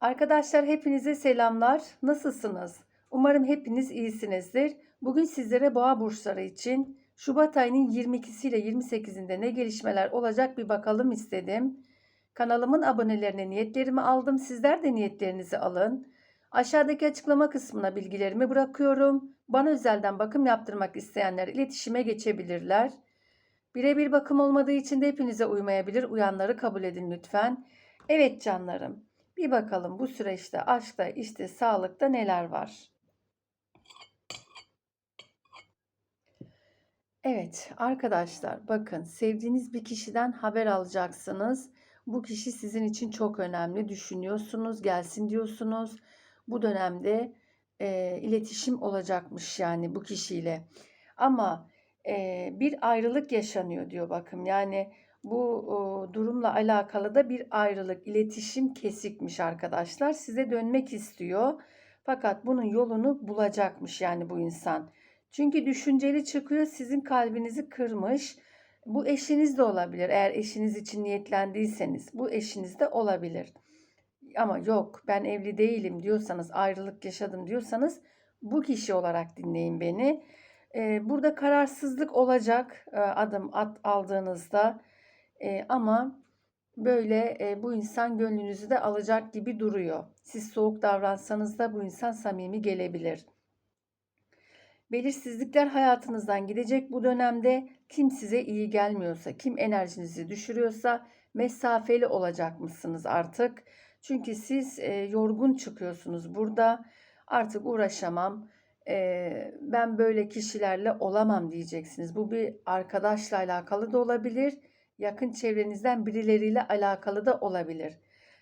Arkadaşlar hepinize selamlar. Nasılsınız? Umarım hepiniz iyisinizdir. Bugün sizlere boğa burçları için Şubat ayının 22'si ile 28'inde ne gelişmeler olacak bir bakalım istedim. Kanalımın abonelerine niyetlerimi aldım. Sizler de niyetlerinizi alın. Aşağıdaki açıklama kısmına bilgilerimi bırakıyorum. Bana özelden bakım yaptırmak isteyenler iletişime geçebilirler. Birebir bakım olmadığı için de hepinize uymayabilir. Uyanları kabul edin lütfen. Evet canlarım. Bir bakalım bu süreçte aşkta, işte sağlıkta neler var? Evet arkadaşlar bakın sevdiğiniz bir kişiden haber alacaksınız. Bu kişi sizin için çok önemli. Düşünüyorsunuz, gelsin diyorsunuz. Bu dönemde e, iletişim olacakmış yani bu kişiyle. Ama e, bir ayrılık yaşanıyor diyor bakın. Yani bu durumla alakalı da bir ayrılık, iletişim kesikmiş arkadaşlar. Size dönmek istiyor. Fakat bunun yolunu bulacakmış yani bu insan. Çünkü düşünceli çıkıyor, sizin kalbinizi kırmış. Bu eşiniz de olabilir. Eğer eşiniz için niyetlendiyseniz bu eşiniz de olabilir. Ama yok ben evli değilim diyorsanız, ayrılık yaşadım diyorsanız bu kişi olarak dinleyin beni. Burada kararsızlık olacak adım at aldığınızda. E, ama böyle e, bu insan gönlünüzü de alacak gibi duruyor. Siz soğuk davransanız da bu insan samimi gelebilir. Belirsizlikler hayatınızdan gidecek bu dönemde. Kim size iyi gelmiyorsa, kim enerjinizi düşürüyorsa mesafeli olacak mısınız artık? Çünkü siz e, yorgun çıkıyorsunuz burada. Artık uğraşamam. E, ben böyle kişilerle olamam diyeceksiniz. Bu bir arkadaşla alakalı da olabilir yakın çevrenizden birileriyle alakalı da olabilir.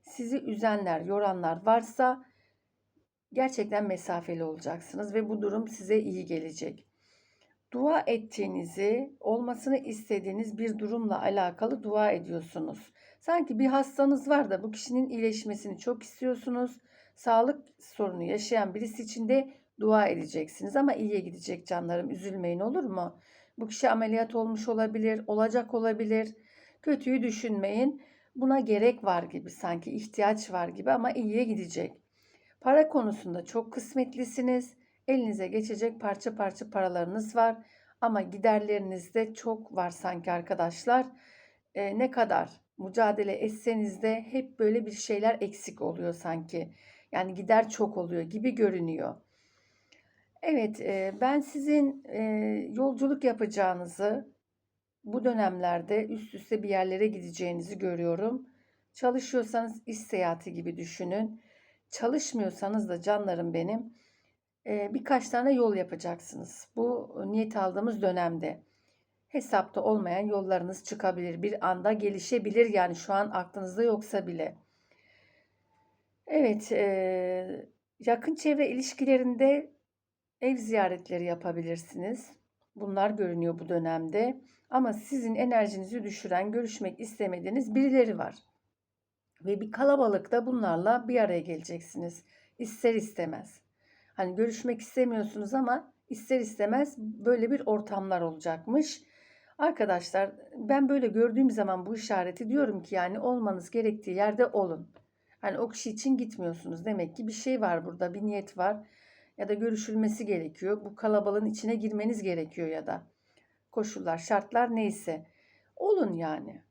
Sizi üzenler, yoranlar varsa gerçekten mesafeli olacaksınız ve bu durum size iyi gelecek. Dua ettiğinizi, olmasını istediğiniz bir durumla alakalı dua ediyorsunuz. Sanki bir hastanız var da bu kişinin iyileşmesini çok istiyorsunuz. Sağlık sorunu yaşayan birisi için de dua edeceksiniz ama iyiye gidecek canlarım. Üzülmeyin olur mu? Bu kişi ameliyat olmuş olabilir, olacak olabilir. Kötüyü düşünmeyin. Buna gerek var gibi sanki ihtiyaç var gibi ama iyiye gidecek. Para konusunda çok kısmetlisiniz. Elinize geçecek parça parça paralarınız var. Ama giderleriniz de çok var sanki arkadaşlar. Ee, ne kadar mücadele etseniz de hep böyle bir şeyler eksik oluyor sanki. Yani gider çok oluyor gibi görünüyor. Evet, ben sizin yolculuk yapacağınızı, bu dönemlerde üst üste bir yerlere gideceğinizi görüyorum. Çalışıyorsanız iş seyahati gibi düşünün. Çalışmıyorsanız da canlarım benim birkaç tane yol yapacaksınız. Bu niyet aldığımız dönemde. Hesapta olmayan yollarınız çıkabilir. Bir anda gelişebilir yani şu an aklınızda yoksa bile. Evet, yakın çevre ilişkilerinde ev ziyaretleri yapabilirsiniz. Bunlar görünüyor bu dönemde. Ama sizin enerjinizi düşüren, görüşmek istemediğiniz birileri var. Ve bir kalabalıkta bunlarla bir araya geleceksiniz. İster istemez. Hani görüşmek istemiyorsunuz ama ister istemez böyle bir ortamlar olacakmış. Arkadaşlar ben böyle gördüğüm zaman bu işareti diyorum ki yani olmanız gerektiği yerde olun. Hani o kişi için gitmiyorsunuz. Demek ki bir şey var burada, bir niyet var ya da görüşülmesi gerekiyor. Bu kalabalığın içine girmeniz gerekiyor ya da koşullar, şartlar neyse. Olun yani.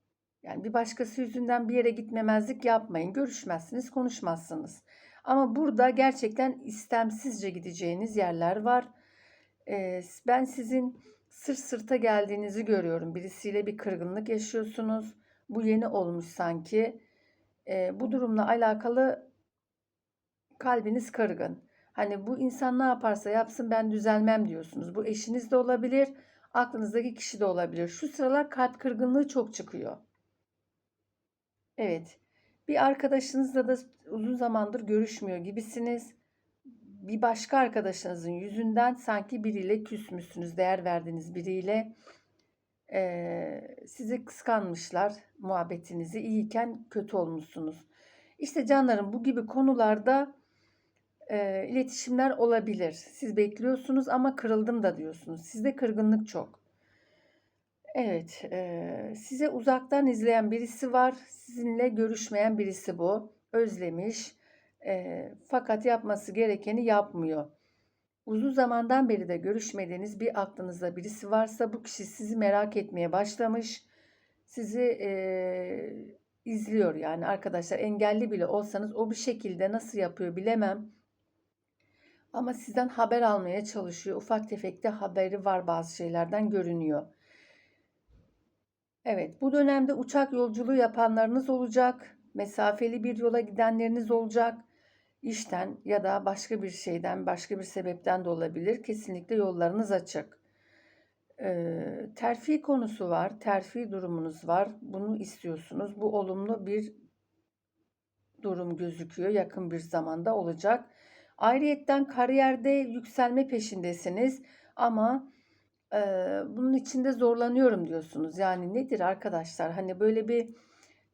Yani bir başkası yüzünden bir yere gitmemezlik yapmayın. Görüşmezsiniz, konuşmazsınız. Ama burada gerçekten istemsizce gideceğiniz yerler var. Ee, ben sizin sırt sırta geldiğinizi görüyorum. Birisiyle bir kırgınlık yaşıyorsunuz. Bu yeni olmuş sanki. Ee, bu durumla alakalı kalbiniz kırgın. Hani bu insan ne yaparsa yapsın ben düzelmem diyorsunuz. Bu eşiniz de olabilir, aklınızdaki kişi de olabilir. Şu sıralar kalp kırgınlığı çok çıkıyor. Evet. Bir arkadaşınızla da uzun zamandır görüşmüyor gibisiniz. Bir başka arkadaşınızın yüzünden sanki biriyle küsmüşsünüz, değer verdiğiniz biriyle. Ee, sizi kıskanmışlar muhabbetinizi iyiyken kötü olmuşsunuz. İşte canlarım bu gibi konularda e, iletişimler olabilir. Siz bekliyorsunuz ama kırıldım da diyorsunuz. Sizde kırgınlık çok. Evet, e, size uzaktan izleyen birisi var. Sizinle görüşmeyen birisi bu. Özlemiş. E, fakat yapması gerekeni yapmıyor. Uzun zamandan beri de görüşmediğiniz bir aklınızda birisi varsa bu kişi sizi merak etmeye başlamış. Sizi e, izliyor yani arkadaşlar engelli bile olsanız o bir şekilde nasıl yapıyor bilemem. Ama sizden haber almaya çalışıyor. Ufak tefek de haberi var bazı şeylerden görünüyor. Evet, bu dönemde uçak yolculuğu yapanlarınız olacak. Mesafeli bir yola gidenleriniz olacak. İşten ya da başka bir şeyden, başka bir sebepten de olabilir. Kesinlikle yollarınız açık. Ee, terfi konusu var. Terfi durumunuz var. Bunu istiyorsunuz. Bu olumlu bir durum gözüküyor. Yakın bir zamanda olacak. Ayrıyetten kariyerde yükselme peşindesiniz ama e, bunun içinde zorlanıyorum diyorsunuz. Yani nedir arkadaşlar? Hani böyle bir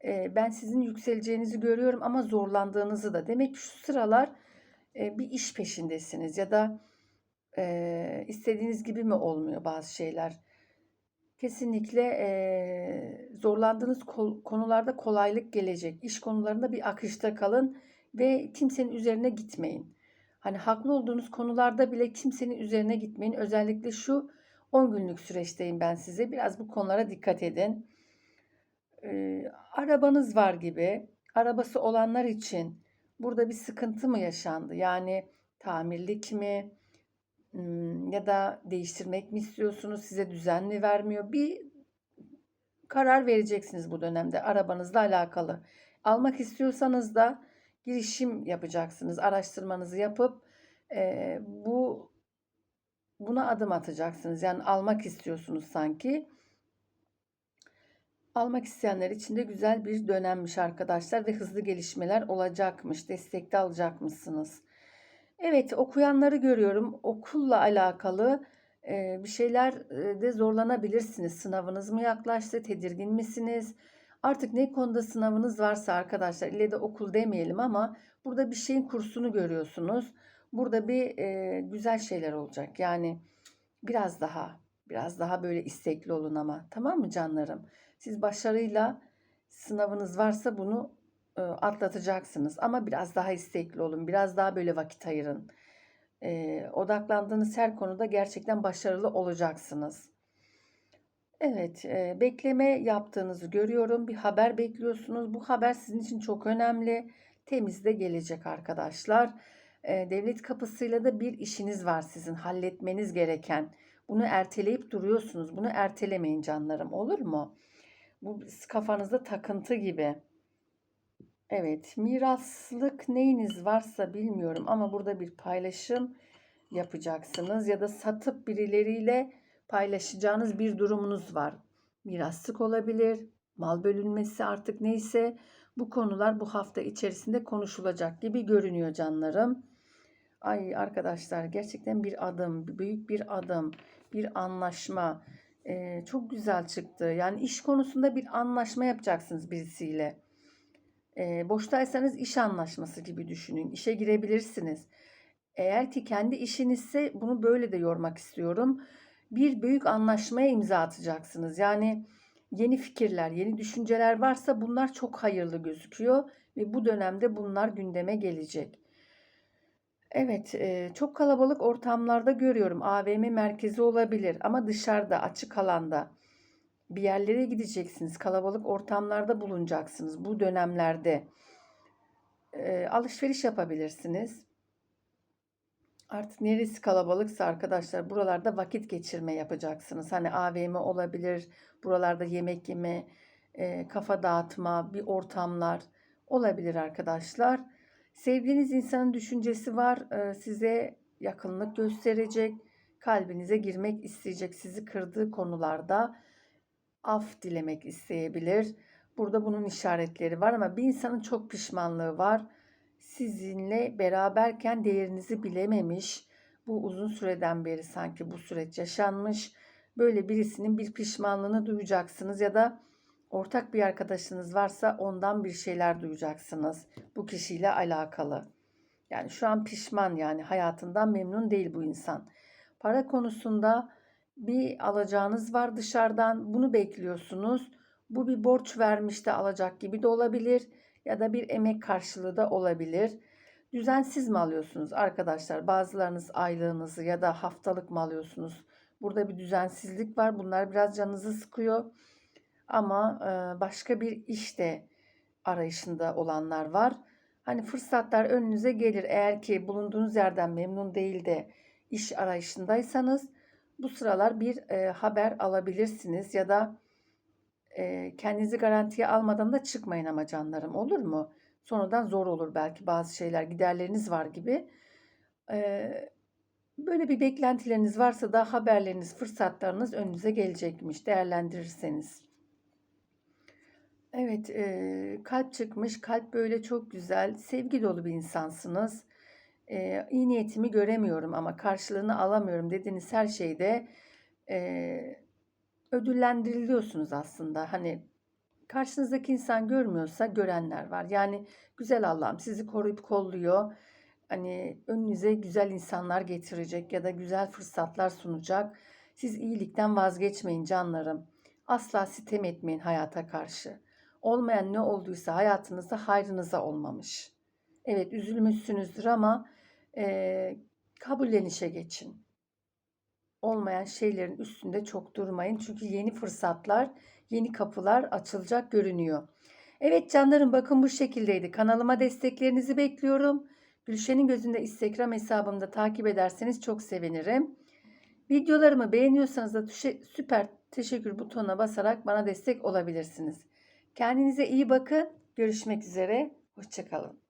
e, ben sizin yükseleceğinizi görüyorum ama zorlandığınızı da. Demek ki şu sıralar e, bir iş peşindesiniz ya da e, istediğiniz gibi mi olmuyor bazı şeyler? Kesinlikle e, zorlandığınız konularda kolaylık gelecek. İş konularında bir akışta kalın ve kimsenin üzerine gitmeyin. Hani haklı olduğunuz konularda bile kimsenin üzerine gitmeyin. Özellikle şu 10 günlük süreçteyim ben size. Biraz bu konulara dikkat edin. Ee, arabanız var gibi. Arabası olanlar için burada bir sıkıntı mı yaşandı? Yani tamirlik mi? Hmm, ya da değiştirmek mi istiyorsunuz? Size düzen mi vermiyor? Bir karar vereceksiniz bu dönemde arabanızla alakalı. Almak istiyorsanız da girişim yapacaksınız. Araştırmanızı yapıp e, bu buna adım atacaksınız. Yani almak istiyorsunuz sanki. Almak isteyenler için de güzel bir dönemmiş arkadaşlar ve hızlı gelişmeler olacakmış. Destekte alacakmışsınız. Evet okuyanları görüyorum. Okulla alakalı bir şeyler de zorlanabilirsiniz. Sınavınız mı yaklaştı? Tedirgin misiniz? Artık ne konuda sınavınız varsa arkadaşlar ile de okul demeyelim ama burada bir şeyin kursunu görüyorsunuz. Burada bir e, güzel şeyler olacak. Yani biraz daha biraz daha böyle istekli olun ama tamam mı canlarım? Siz başarıyla sınavınız varsa bunu e, atlatacaksınız ama biraz daha istekli olun. Biraz daha böyle vakit ayırın. E, odaklandığınız her konuda gerçekten başarılı olacaksınız. Evet, e, bekleme yaptığınızı görüyorum. Bir haber bekliyorsunuz. Bu haber sizin için çok önemli. Temiz de gelecek arkadaşlar. E, devlet kapısıyla da bir işiniz var sizin halletmeniz gereken. Bunu erteleyip duruyorsunuz. Bunu ertelemeyin canlarım olur mu? Bu kafanızda takıntı gibi. Evet, miraslık neyiniz varsa bilmiyorum ama burada bir paylaşım yapacaksınız ya da satıp birileriyle paylaşacağınız bir durumunuz var. Miraslık olabilir, mal bölünmesi artık neyse bu konular bu hafta içerisinde konuşulacak gibi görünüyor canlarım. Ay arkadaşlar gerçekten bir adım, büyük bir adım, bir anlaşma. Ee, çok güzel çıktı. Yani iş konusunda bir anlaşma yapacaksınız birisiyle. Ee, boştaysanız iş anlaşması gibi düşünün. İşe girebilirsiniz. Eğer ki kendi işinizse bunu böyle de yormak istiyorum bir büyük anlaşmaya imza atacaksınız. Yani yeni fikirler, yeni düşünceler varsa bunlar çok hayırlı gözüküyor ve bu dönemde bunlar gündeme gelecek. Evet, çok kalabalık ortamlarda görüyorum. AVM merkezi olabilir ama dışarıda, açık alanda bir yerlere gideceksiniz. Kalabalık ortamlarda bulunacaksınız bu dönemlerde. Alışveriş yapabilirsiniz. Artık neresi kalabalıksa arkadaşlar buralarda vakit geçirme yapacaksınız. Hani AVM olabilir, buralarda yemek yeme, e, kafa dağıtma, bir ortamlar olabilir arkadaşlar. Sevdiğiniz insanın düşüncesi var, e, size yakınlık gösterecek, kalbinize girmek isteyecek, sizi kırdığı konularda af dilemek isteyebilir. Burada bunun işaretleri var ama bir insanın çok pişmanlığı var sizinle beraberken değerinizi bilememiş. Bu uzun süreden beri sanki bu süreç yaşanmış. Böyle birisinin bir pişmanlığını duyacaksınız ya da ortak bir arkadaşınız varsa ondan bir şeyler duyacaksınız bu kişiyle alakalı. Yani şu an pişman yani hayatından memnun değil bu insan. Para konusunda bir alacağınız var dışarıdan. Bunu bekliyorsunuz. Bu bir borç vermiş de alacak gibi de olabilir ya da bir emek karşılığı da olabilir. Düzensiz mi alıyorsunuz arkadaşlar? Bazılarınız aylığınızı ya da haftalık mı alıyorsunuz? Burada bir düzensizlik var. Bunlar biraz canınızı sıkıyor. Ama e, başka bir işte arayışında olanlar var. Hani fırsatlar önünüze gelir. Eğer ki bulunduğunuz yerden memnun değil de iş arayışındaysanız bu sıralar bir e, haber alabilirsiniz ya da e, kendinizi garantiye almadan da çıkmayın ama canlarım olur mu? Sonradan zor olur belki bazı şeyler giderleriniz var gibi. E, böyle bir beklentileriniz varsa da haberleriniz, fırsatlarınız önünüze gelecekmiş değerlendirirseniz. Evet, e, kalp çıkmış. Kalp böyle çok güzel, sevgi dolu bir insansınız. E, iyi niyetimi göremiyorum ama karşılığını alamıyorum dediğiniz her şeyde e, ödüllendiriliyorsunuz aslında. Hani karşınızdaki insan görmüyorsa görenler var. Yani güzel Allah'ım sizi koruyup kolluyor. Hani önünüze güzel insanlar getirecek ya da güzel fırsatlar sunacak. Siz iyilikten vazgeçmeyin canlarım. Asla sitem etmeyin hayata karşı. Olmayan ne olduysa hayatınızda hayrınıza olmamış. Evet üzülmüşsünüzdür ama e, kabullenişe geçin. Olmayan şeylerin üstünde çok durmayın. Çünkü yeni fırsatlar, yeni kapılar açılacak görünüyor. Evet canlarım bakın bu şekildeydi. Kanalıma desteklerinizi bekliyorum. Gülşen'in gözünde Instagram hesabımda takip ederseniz çok sevinirim. Videolarımı beğeniyorsanız da süper teşekkür butonuna basarak bana destek olabilirsiniz. Kendinize iyi bakın. Görüşmek üzere. Hoşçakalın.